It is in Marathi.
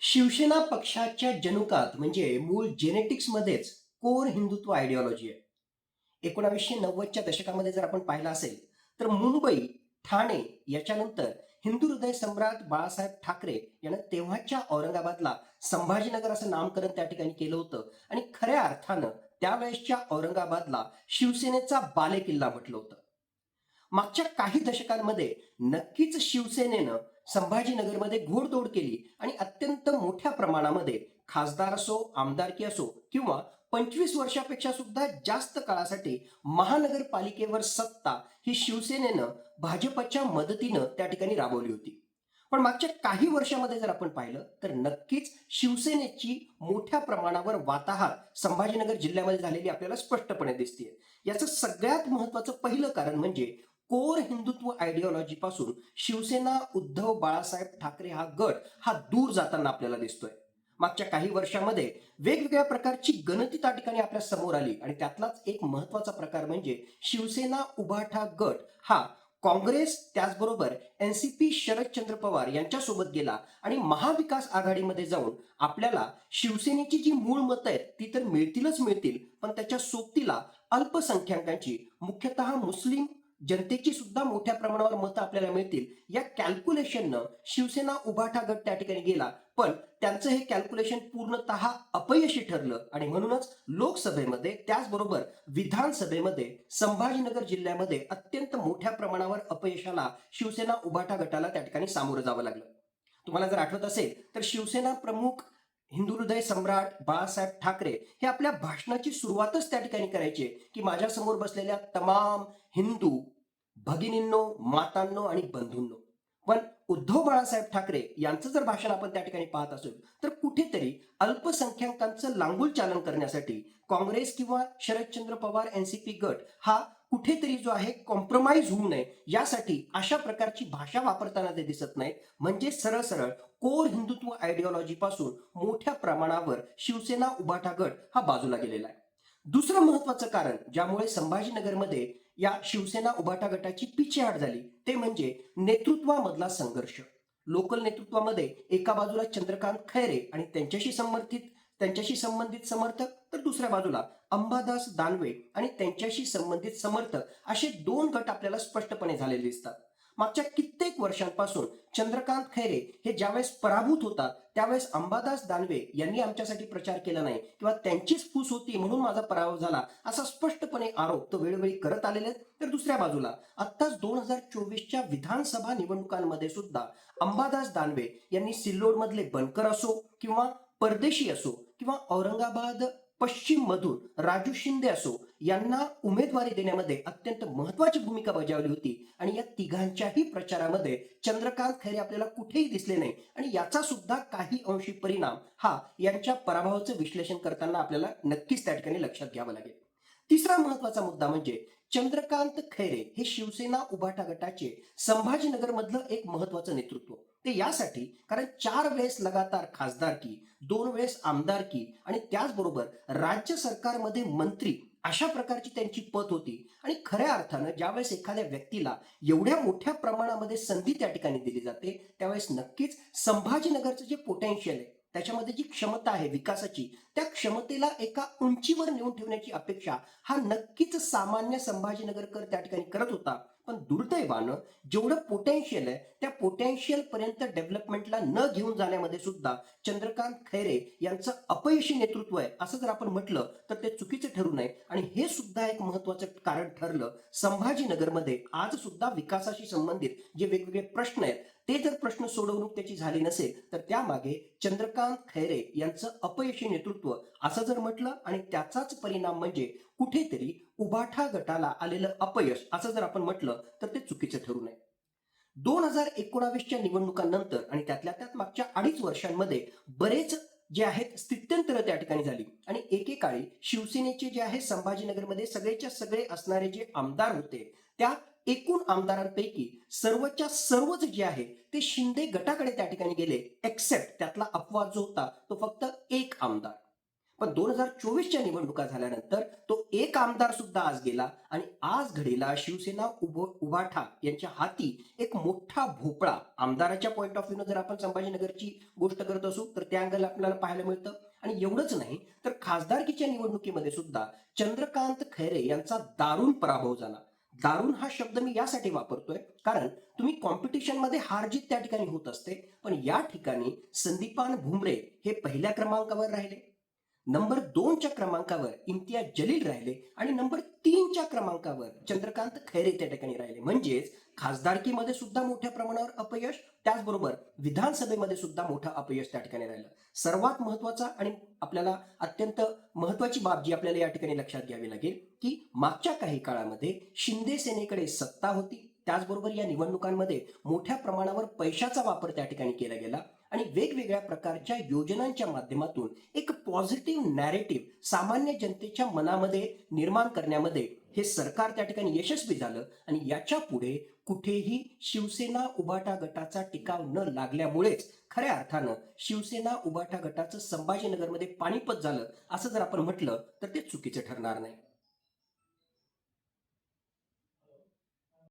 शिवसेना पक्षाच्या जनुकात म्हणजे मूळ जेनेटिक्समध्येच कोर हिंदुत्व आयडिओलॉजी आहे. एकोणावीसशे नव्वदच्या दशकामध्ये जर आपण पाहिलं असेल तर मुंबई ठाणे याच्यानंतर हिंदू हृदय सम्राट बाळासाहेब ठाकरे यानं तेव्हाच्या औरंगाबादला संभाजीनगर असं नामकरण त्या ठिकाणी केलं होतं. आणि खऱ्या अर्थानं त्यावेळेसच्या औरंगाबादला शिवसेनेचा बालेकिल्ला म्हटलं होतं. मागच्या काही दशकांमध्ये नक्कीच शिवसेनेनं संभाजीनगरमध्ये घोडदौड केली आणि अत्यंत मोठ्या प्रमाणामध्ये खासदार असो आमदारकी असो किंवा पंचवीस वर्षापेक्षा सुद्धा जास्त काळासाठी महानगरपालिकेवर सत्ता ही शिवसेनेनं भाजपच्या मदतीनं त्या ठिकाणी राबवली होती. पण मागच्या काही वर्षामध्ये जर आपण पाहिलं तर नक्कीच शिवसेनेची मोठ्या प्रमाणावर वाताहत संभाजीनगर जिल्ह्यामध्ये झालेली आपल्याला स्पष्टपणे दिसते याचं सगळ्यात महत्वाचं पहिलं कारण म्हणजे कोर हिंदुत्व आयडिओलॉजी पासून शिवसेना उद्धव बाळासाहेब ठाकरे हा गट हा दूर जाताना आपल्याला दिसतोय. मागच्या काही वर्षामध्ये वेगवेगळ्या प्रकारची गणती त्या ठिकाणी आपल्यासमोर आली आणि त्यातलाच एक महत्त्वाचा प्रकार म्हणजे शिवसेना उभाठा गट हा काँग्रेस त्याचबरोबर एनसीपी शरदचंद्र पवार यांच्यासोबत गेला आणि महाविकास आघाडीमध्ये जाऊन आपल्याला शिवसेनेची जी मूळ मतं आहेत ती तर मिळतीलच मिळतील पण त्याच्या सोबतीला अल्पसंख्याकांची मुख्यतः मुस्लिम जनतेची सुद्धा मोठ्या प्रमाणावर मतं आपल्याला मिळतील. या कॅल्क्युलेशननं शिवसेना उभाठा गट त्या ठिकाणी गेला. पण त्यांचं हे कॅल्क्युलेशन पूर्णतः अपयशी ठरलं. आणि म्हणूनच लोकसभेमध्ये त्याचबरोबर विधानसभेमध्ये संभाजीनगर जिल्ह्यामध्ये अत्यंत मोठ्या प्रमाणावर अपयशाला शिवसेना उभाठा गटाला त्या ठिकाणी सामोरं जावं लागलं. तुम्हाला जर आठवत असेल तर शिवसेना प्रमुख हिंदू हृदय सम्राट बाळासाहेब ठाकरे हे आपल्या भाषणाची सुरुवातच त्या ठिकाणी करायचे की माझ्यासमोर बसलेल्या तमाम हिंदू भगिनींनो मातांनो आणि बंधूंनो. पण उद्धव बाळासाहेब ठाकरे यांचं जर भाषण आपण त्या ठिकाणी पाहत असू तर कुठेतरी अल्पसंख्याकांचं लांगूल चालन करण्यासाठी काँग्रेस किंवा शरदचंद्र पवार एनसीपी गट हा कुठेतरी जो आहे कॉम्प्रोमाइज होऊ नये. यासाठी अशा प्रकारची भाषा वापरताना ते दिसत नाहीत. म्हणजे सरळ सरळ कोर हिंदुत्व आयडिओलॉजी पासून मोठ्या प्रमाणावर शिवसेना उभाटा गट हा बाजूला गेलेला आहे. दुसरं महत्वाचं कारण ज्यामुळे संभाजीनगरमध्ये या शिवसेना उभाटा गटाची पिछेहाट झाली ते म्हणजे नेतृत्वामधला संघर्ष. लोकल नेतृत्वामध्ये एका बाजूला चंद्रकांत खैरे आणि त्यांच्याशी संबंधित त्यांच्याशी संबंधित समर्थक तर दुसऱ्या बाजूला अंबादास दानवे आणि त्यांच्याशी संबंधित समर्थक असे दोन गट आपल्याला स्पष्टपणे झालेले दिसतात. मागच्या कित्येक वर्षांपासून चंद्रकांत खैरे हे ज्यावेळेस पराभूत होतात त्यावेळेस अंबादास दानवे यांनी आमच्यासाठी प्रचार केला नाही किंवा त्यांचीच फूस होती म्हणून माझा पराभव झाला असा स्पष्टपणे आरोप तो वेळोवेळी करत आलेले आहेत. तर दुसऱ्या बाजूला आत्ताच दोन हजार चोवीसच्या विधानसभा निवडणुकांमध्ये सुद्धा अंबादास दानवे यांनी सिल्लोडमधले बनकर असो किंवा परदेशी असो किंवा औरंगाबाद पश्चिम मधून राजू शिंदे असो यांना उमेदवारी देण्यामध्ये अत्यंत महत्वाची भूमिका बजावली होती. आणि या तिघांच्याही प्रचारामध्ये चंद्रकांत खैरे आपल्याला कुठेही दिसले नाही. आणि याचा सुद्धा काही अंशी परिणाम हा यांच्या पराभवाचं विश्लेषण करताना आपल्याला नक्कीच त्या ठिकाणी लक्षात घ्यावं लागेल. तिसरा महत्त्वाचा मुद्दा म्हणजे चंद्रकांत खैरे हे शिवसेना उभाटा गटाचे संभाजीनगर मधलं एक महत्वाचं नेतृत्व. ते यासाठी कारण चार वेळेस लगातार खासदारकी दोन वेळेस आमदारकी आणि त्याचबरोबर राज्य सरकारमध्ये मंत्री अशा प्रकारची त्यांची पत होती. आणि खऱ्या अर्थानं ज्यावेळेस एखाद्या व्यक्तीला एवढ्या मोठ्या प्रमाणामध्ये संधी त्या ठिकाणी दिली जाते त्यावेळेस नक्कीच संभाजीनगरचं जे पोटेन्शियल आहे त्याच्यामध्ये जी क्षमता आहे विकासाची त्या क्षमतेला एका उंचीवर नेऊन ठेवण्याची अपेक्षा हा नक्कीच सामान्य संभाजीनगरकर त्या ठिकाणी करत होता. पण दुर्दैवानं जेवढं पोटेन्शियल आहे त्या पोटेन्शियल पर्यंत डेव्हलपमेंटला न घेऊन जाण्यामध्ये सुद्धा चंद्रकांत खैरे यांचं अपयशी नेतृत्व आहे असं जर आपण म्हटलं तर ते चुकीचं ठरू नये. आणि हे सुद्धा एक महत्वाचं कारण ठरलं संभाजीनगरमध्ये आज सुद्धा विकासाशी संबंधित जे वेगवेगळे प्रश्न आहेत ते जर प्रश्न सोडवणूक त्याची झाली नसेल तर त्यामागे चंद्रकांत खैरे यांचं अपयशी नेतृत्व असं जर म्हटलं आणि त्याचाच परिणाम म्हणजे कुठेतरी उभाठा गटाला आलेलं अपयश असं जर आपण म्हटलं तर ते चुकीचं ठरू नये. दोन हजार एकोणावीसच्या निवडणुकांनंतर आणि त्यातल्या त्यात मागच्या अडीच वर्षांमध्ये बरेच जे आहेत स्थित्यंतर त्या ठिकाणी झाली. आणि एकेकाळी शिवसेनेचे जे आहे संभाजीनगरमध्ये सगळेच्या सगळे असणारे जे आमदार होते त्या एकूण आमदारांपैकी सर्वच्या सर्वच जे आहे ते शिंदे गटाकडे त्या ठिकाणी गेले एक्सेप्ट त्यातला अपवाद जो होता तो फक्त एक आमदार. पण दोन हजार चोवीसच्या निवडणुका झाल्यानंतर तो एक आमदार सुद्धा आज गेला आणि आज घडीला शिवसेना उभ उभाठा यांच्या हाती एक मोठा भोपळा. आमदाराच्या पॉईंट ऑफ व्ह्यू जर आपण संभाजीनगरची गोष्ट करत असू तर त्या अंगाला आपल्याला पाहायला मिळतं. आणि एवढंच नाही तर खासदारकीच्या निवडणुकीमध्ये सुद्धा चंद्रकांत खैरे यांचा दारुण पराभव झाला. दारुण हा शब्द मी यासाठी वापरतोय कारण तुम्ही कॉम्पिटिशनमध्ये हार जीत त्या ठिकाणी होत असते पण या ठिकाणी संदीपान भुमरे हे पहिल्या क्रमांकावर राहिले. नंबर दोनच्या क्रमांकावर इम्तियाज जलील राहिले आणि नंबर तीनच्या क्रमांकावर चंद्रकांत खैरे त्या ठिकाणी राहिले. म्हणजेच खासदारकीमध्ये सुद्धा मोठ्या प्रमाणावर अपयश त्याचबरोबर विधानसभेमध्ये सुद्धा मोठं अपयश त्या ठिकाणी राहिलं. सर्वात महत्त्वाचा आणि आपल्याला अत्यंत महत्वाची बाब जी आपल्याला या ठिकाणी लक्षात घ्यावी लागेल की मागच्या काही काळामध्ये शिंदे सेनेकडे सत्ता होती. त्याचबरोबर या निवडणुकांमध्ये मोठ्या प्रमाणावर पैशाचा वापर त्या ठिकाणी केला गेला. आणि वेगवेगळ्या प्रकारच्या योजनांच्या माध्यमातून एक पॉझिटिव्ह नॅरेटिव्ह सामान्य जनतेच्या मनामध्ये निर्माण करण्यामध्ये हे सरकार त्या ठिकाणी यशस्वी झालं आणि याच्यापुढे कुठेही शिवसेना उबाटा गटाचा टिकाव न लागल्यामुळेच खऱ्या अर्थानं शिवसेना उबाटा गटाचं संभाजीनगरमध्ये पाणीपत झालं असं जर आपण म्हटलं तर ते चुकीचं ठरणार नाही.